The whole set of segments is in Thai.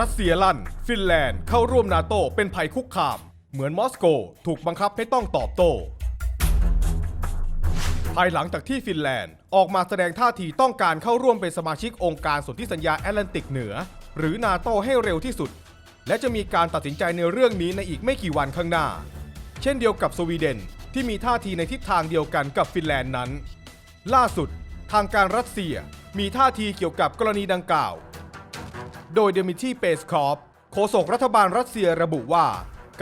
รัสเซียลั่น ฟินแลนด์เข้าร่วมนาโตเป็นภัยคุกคาม เหมือนมอสโก ถูกบังคับให้ต้องตอบโต้ ภายหลังจากที่ฟินแลนด์ ออกมาแสดงท่าทีต้องการเข้าร่วมเป็นสมาชิกองค์การสนธิสัญญาแอตแลนติกเหนือ หรือนาโตให้เร็วที่สุด และจะมีการตัดสินใจในเรื่องนี้ในอีกไม่กี่วันข้างหน้า เช่นเดียวกับสวีเดนที่มีท่าทีในทิศทางเดียวกันกับฟินแลนด์นั้น ล่าสุด ทางการรัสเซียมีท่าทีเกี่ยวกับกรณีดังกล่าว โดยเดมิทีเปสคอฟโฆษกรัฐบาลรัสเซียระบุว่า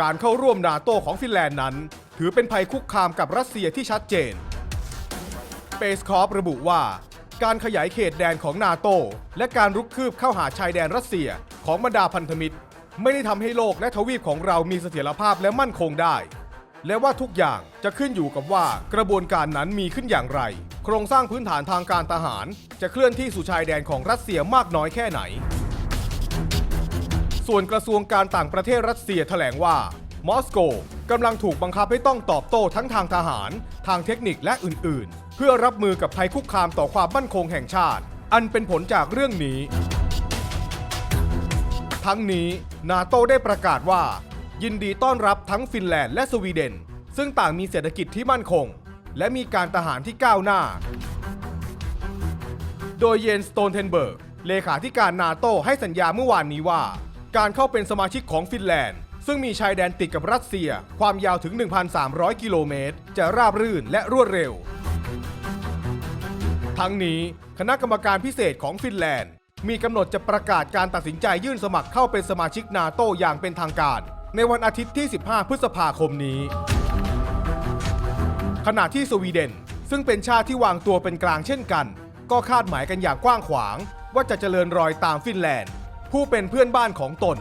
การเข้าร่วมนาโตของฟินแลนด์นั้น ถือเป็นภัยคุกคามกับรัสเซียที่ชัดเจนเปสคอฟระบุว่า การขยายเขตแดนของนาโตและการรุกคืบเข้าหาชายแดนรัสเซียของบรรดาพันธมิตร ไม่ได้ทำให้โลกและทวีปของเรามีเสถียรภาพและมั่นคงได้ และว่าทุกอย่างจะขึ้นอยู่กับว่ากระบวนการนั้นมีขึ้นอย่างไร โครงสร้างพื้นฐานทางการทหาร จะเคลื่อนที่สู่ชายแดนของรัสเซียมากน้อยแค่ไหน ส่วนกระทรวงการต่างประเทศรัสเซียแถลงว่า มอสโกกำลังถูกบังคับให้ต้องตอบโต้ทั้งทางทหาร ทางเทคนิคและอื่น ๆ เพื่อรับมือกับภัยคุกคามต่อความมั่นคงแห่งชาติ อันเป็นผลจากเรื่องนี้ ทั้งนี้นาโตได้ประกาศว่า ยินดีต้อนรับทั้งฟินแลนด์และสวีเดน ซึ่งต่างมีเศรษฐกิจที่มั่นคง และมีการทหารที่ก้าวหน้า โดยเยนสโตนเทนเบิร์กเลขาธิการนาโตให้สัญญาเมื่อวานนี้ว่า การเข้าเป็นสมาชิกของฟินแลนด์ ซึ่งมีชายแดนติดกับรัสเซีย ความยาวถึง 1,300 กิโลเมตร จะราบรื่นและรวดเร็ว ทั้งนี้คณะกรรมการพิเศษของฟินแลนด์ มีกำหนดจะประกาศการตัดสินใจยื่นสมัครเข้าเป็นสมาชิกนาโตอย่างเป็นทางการ ในวันอาทิตย์ที่ 15 พฤษภาคมนี้ ขณะที่สวีเดน ซึ่งเป็นชาติที่วางตัวเป็นกลางเช่นกัน ก็คาดหมายกันอย่างกว้างขวาง ว่าจะเจริญรอยตามฟินแลนด์ ผู้เป็นเพื่อนบ้านของตน